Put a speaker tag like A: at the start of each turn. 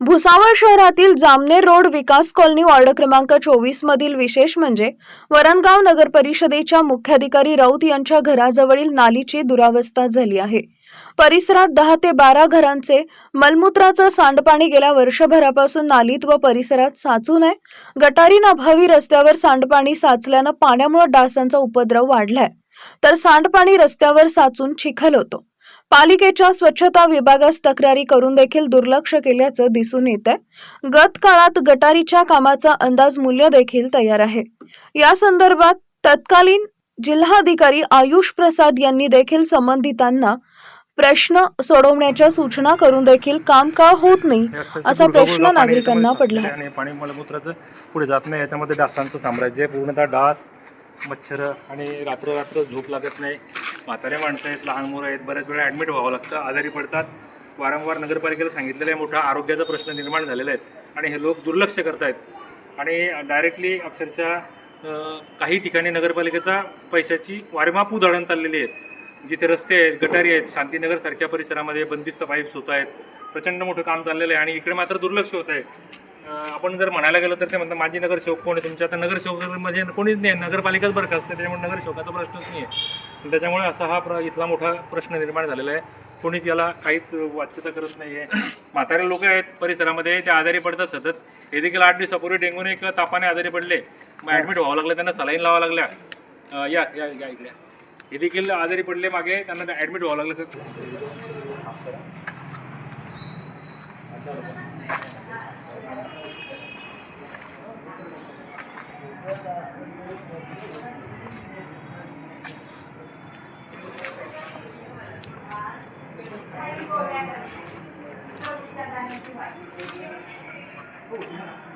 A: भुसावळ शहरातील Jamner road Vikas colony ward क्रमांक चोवीस मधील विशेष म्हणजे वरणगाव नगर परिषदेच्या मुख्याधिकारी राऊत यांच्या घराजवळील नालीची दुरावस्था झाली आहे. परिसरात दहा ते बारा घरांचे मलमूत्राचं सांडपाणी गेल्या वर्षभरापासून नालीत व परिसरात साचू नये गटारींअभावी रस्त्यावर सांडपाणी साचल्यानं पाण्यामुळे डासांचा उपद्रव वाढलाय. तर सांडपाणी रस्त्यावर साचून चिखल होतो. पालिकेच्या स्वच्छता विभागास तक्रारी करून देखील दुर्लक्ष केल्याचं दिसून येत आहे गत काळात गटारीच्या कामाचा अंदाज मूल्य देखील तयार आहे. या संदर्भात तत्कालीन जिल्हाधिकारी आयुष प्रसाद यांनी देखील संबंधितांना प्रश्न सोडवण्याच्या सूचना करून देखील काम का होत नाही असा प्रश्न नागरिकांना पडला
B: पाणी मलमूत्राचं पुढे जात नाही. याच्यामध्ये डासांचं साम्राज्य पूर्णतः डास मच्छर आणि रात्र झोप लागत नाही. म्हातारे माणसं आहेत लहान मुलं आहेत बऱ्याच वेळा ॲडमिट व्हावं लागतं. आजारी पडतात. वारंवार नगरपालिकेला सांगितलेलं आहे मोठा आरोग्याचा प्रश्न निर्माण झालेला आहे. आणि हे लोक दुर्लक्ष करत आहेत आणि डायरेक्टली अक्षरशः काही ठिकाणी नगरपालिकेचा पैशाची वारेमाप उधळण चाललेली आहेत जिथे रस्ते आहेत गटारी आहेत शांतीनगरसारख्या परिसरामध्ये बंदिस्त पाईप्स होत आहेत. प्रचंड मोठं काम चाललेलं आहे आणि इकडे मात्र दुर्लक्ष होत आहे. आपण जर म्हणायला गेलो तर ते म्हणतात माझी नगरसेवक कोण आहे? तुमच्या आता नगरसेवक म्हणजे कोणीच नाही नगरपालिकाच बरं का असते त्याच्यामुळे नगरसेवकाचा प्रश्नच नाही आहे. त्याच्यामुळे असा हा प्र इथला मोठा प्रश्न निर्माण झालेला आहे. कोणीच याला काहीच वाच्यता करत नाही आहे. म्हातारे लोक आहेत परिसरामध्ये ते आजारी पडतात सतत. हे देखील आठ दिवसापूर्वी डेंग्यूने एक तापाने आजारी पडले. मग ॲडमिट व्हावं लागलं त्यांना सलाईन लावावं लागल्या. या या या हे देखील आजारी पडले मागे त्यांना ॲडमिट व्हावं लागलं. そう了。